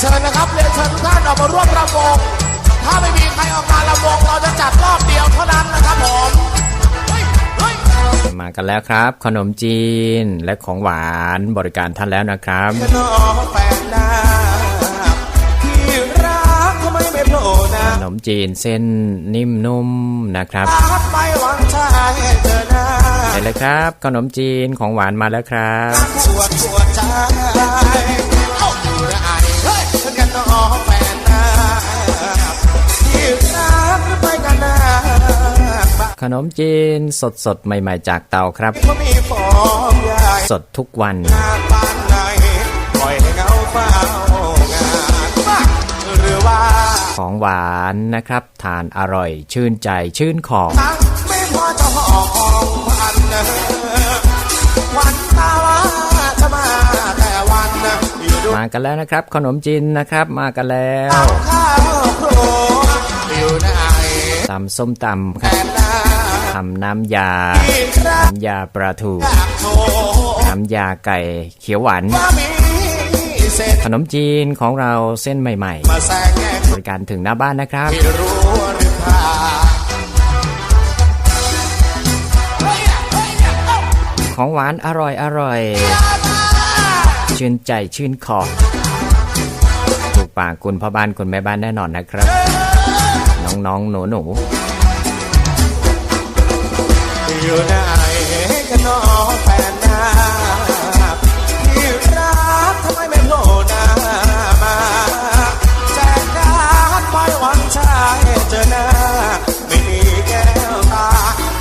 เชิญนะครับเรียนเชิญทุกท่านออกมาร่วมรำวง ถ้าไม่มีใครออกมารำวงเราจะจัดรอบเดียวเท่านั้นนะครับผมเฮ้ยเฮ้ยมากันแล้วครับ ขนมจีนและของหวานบริการท่านแล้วนะครับน้องแฟนนาที่รักทำไมไม่โผล่หน้าขนมจีนเส้นนิ่มนุ่มนะครับรักไม่หวังชายเจอหน้าเห็นเลยครับ ขนมจีนของหวานมาแล้วครับ ขนมจีนสดสดๆใหม่ ๆ จากเตาครับเขามีฟอร์มใหญ่สดทุกวันงานบ้านไหนปล่อยให้เงาเฝ้างานบ้างหรือว่าของหวานนะครับ ทานอร่อยชื่นใจชื่นคอตังไม่พอจะห่อของพันนะวันตาว่าจะมาแต่วันนะอยู่ดูมากันแล้วนะครับ ขนมจีนนะครับมากันแล้วข้าวโพดอยู่ไหนตำส้มตำคแต่รับหน้าทำน้ำยาที่รักน้ำยาปลาทูอยากโทรน้ำยาไก่เขียวหวานว่ามีเศษขนมจีนของเราเส้นใหม่มาแซงแง่ๆ บริการถึงหน้าบ้านนะครับไม่รู้หรือเปล่าเฮ้ยเฮ้ยเอ้าของหวานอร่อยอร่อย ชื่นใจชื่นคอถูกปากคุณพ่อบ้านคุณแม่บ้านแน่นอนนะครับ น้องๆหนูหนู อยู่ไหนกันน้องแฟนนาที่รักทำไมไม่โผล่หน้ามาแจกการไม่หวังชายเจอหน้าไม่มีแก้วตา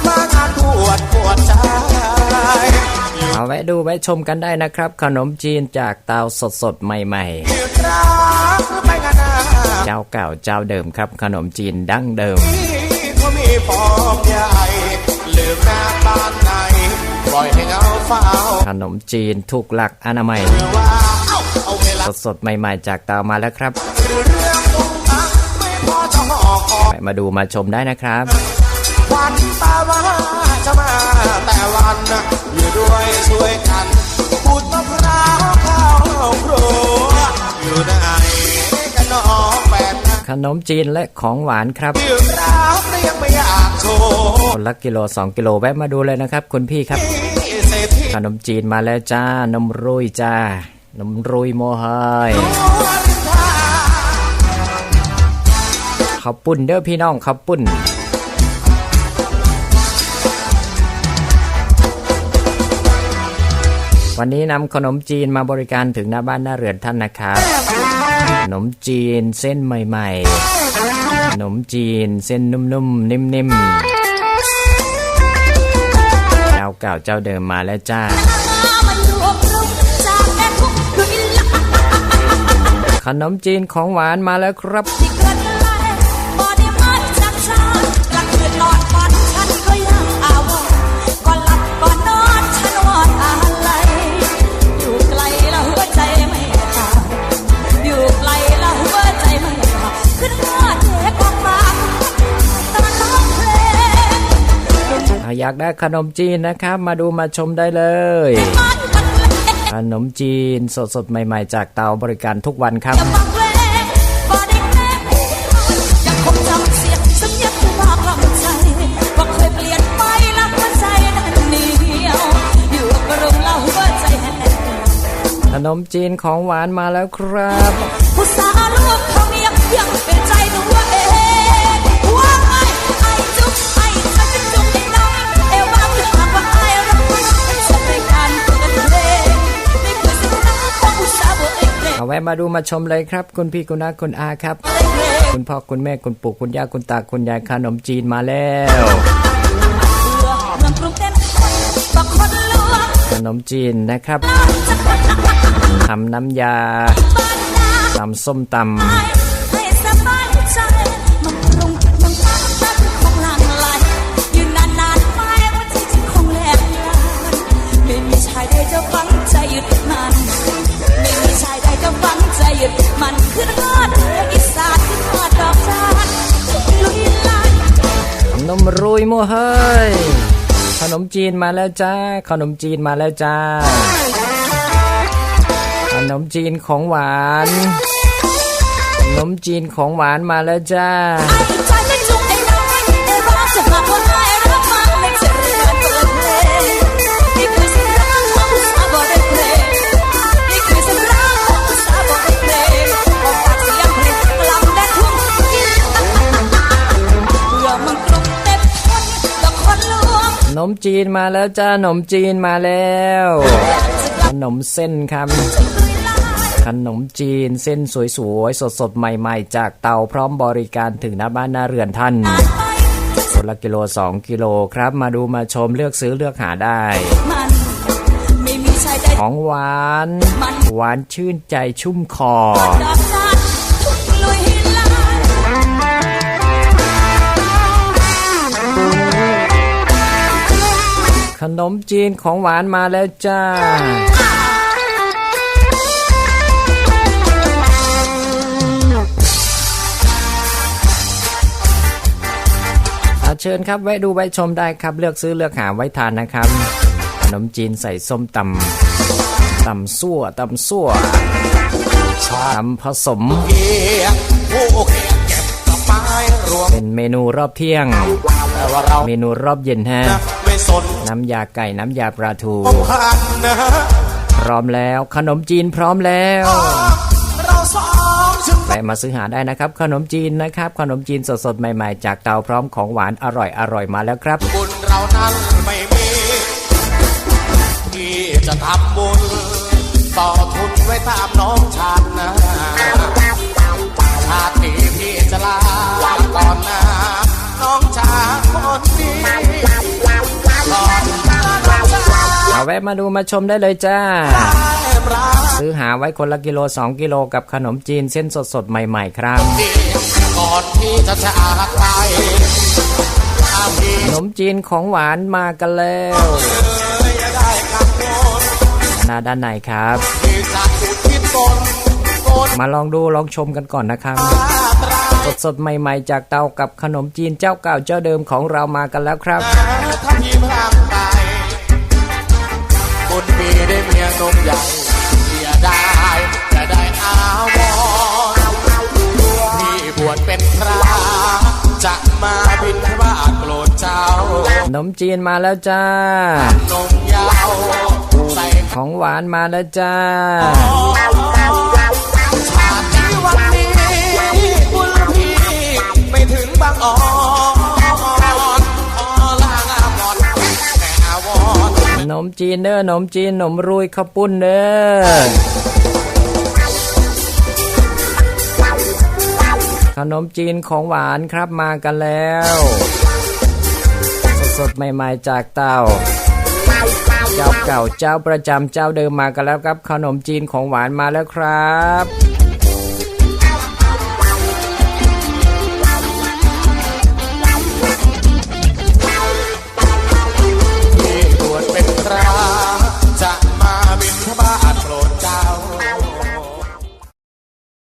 มางานปวดปวดใจอยู่เอาแวะดูแวะชมกันได้นะครับ ขนมจีนจากเตาสดๆใหม่ที่รักไม่งานหน้าๆเจ้าเก่าเจ้าเดิมครับ ขนมจีนดั้งเดิมเขามีฟอร์มใขนมจีนถูกหลักอนามัยหรือว่าเอ้าเอาเวลาสดๆ ใหม่ๆ จากเตามาแล้วครับหรือเรื่องตุ้งตังไม่พอจะห่อของแวะมาดูมาชมได้นะครับ วันตาว่าจะมาแต่วันน่ะอยู่ด้วยช่วยกันปูดมะพร้าวข้าวโพร ขนมจีนและของหวานครับที่รักแต่ยังไม่อยากโชว์คนละกิโล2กิโลแวะมาดูเลยนะครับ คุณพี่ครับเศรษฐีขนมจีนมาแล้วจ้านมรุยจ้านมรุยโมไฮยตัวริมทางข้าวปุ้นเด้อพี่น้องข้าวปุ้นวันนี้นำขนมจีนมาบริการถึงหน้าบ้านหน้าเรือนท่านนะครับข นมจีนเส้นใหม่ๆขนมจีนเส้นนุ่มๆนิ่มๆ เจ้าเก่าเจ้าเดิมมาแล้วจ้า ขนมจีนของหวานมาแล้วครับากได้ขนมจีนนะครับ มาดูมาชมได้เลยขนมจีนสดสดใหม่ๆ จากเตาบริการทุกวันครับขนมจีนของหวานมาแล้วครับ แวะมาดูมาชมเลยครับ คุณพี่คุณน้าคุณอาครับ คุณพ่อคุณแม่คุณปู่คุณย่าคุณตาคุณยายขนมจีนมาแล้วขนมจีนนะครับทำน้ำยาบ้านนาทำส้มตำ ฟังใจหยุดมันขึ้นฮอดอีสานขึ้นฮอดดอกจานลุยลายำนมรุยโมเฮ้ยขนมจีนมาแล้วจ้า ขนมจีนมาแล้วจ้า ขนมจีนของหวาน ขนมจีนของหวานมาแล้วจ้า นมจีนมาแล้วจ้าขนมจีนมาแล้วขนมเส้นครับขนมจีนเส้นสวยๆ สดๆ ใหม่ๆ จากเตาพร้อมบริการถึงหน้าบ้านหน้าเรือนท่านคนละกิโล 2 กิโลครับ มาดูมาชมเลือกซื้อเลือกหาได้มันไม่มีชายใดของหวาน หวานชื่นใจชุ่มคอ นมจีนของหวานมาแล้วจ้าอาเชิญครับแวะดูแวะชมได้ครับ เลือกซื้อเลือกหาไว้ทานนะครับขนมจีนใส่ส้มตำตำซั่วตำซั่วตำผสม เป็นเมนูรอบเที่ยง เมนูรอบเย็นฮะ สน น้ำยาไก่น้ำยาปลาทูผมพันนะพร้อมแล้วขนมจีนพร้อมแล้วเราสองจึงแวะมาซื้อหาได้นะครับ ขนมจีนนะครับ ขนมจีนสดๆใหม่ๆ จากเตาพร้อมของหวานอร่อยอร่อยมาแล้วครับบุญเรานั้นไม่มีที่จะทำบุญต่อทุนไว้ตามน้องชา แวะมาดูมาชมได้เลยจ้า ซื้อหาไว้คนละกิโล 2 กิโลกับขนมจีนเส้นสดๆ ใหม่ๆ ครับก่อนที่จะจากไปขนมจีนของหวานมากันแล้วหน้าด้านในครับ มาลองดูลองชมกันก่อนนะครับตราตรายสดๆ ใหม่ ๆ จากเตากับขนมจีนเจ้าเก่าเจ้าเดิมของเรามากันแล้วครับ นมจีนมาแล้วจ้า ของหวานมาแล้วจ้าชาตินี้วันนี้บุญพี่ไม่ถึงบางอ่อนขอลางามก่อนแม่อาวรขนมจีนเด้อขนมจีนขนมรุยข้าวปุ้นเด้อขนมจีนของหวานครับมากันแล้ว สดใหม่ๆจากเตาเจ้าเก่าเจ้าประจำเจ้าเดิมมากันแล้วครับขนมจีนของหวานมาแล้วครับ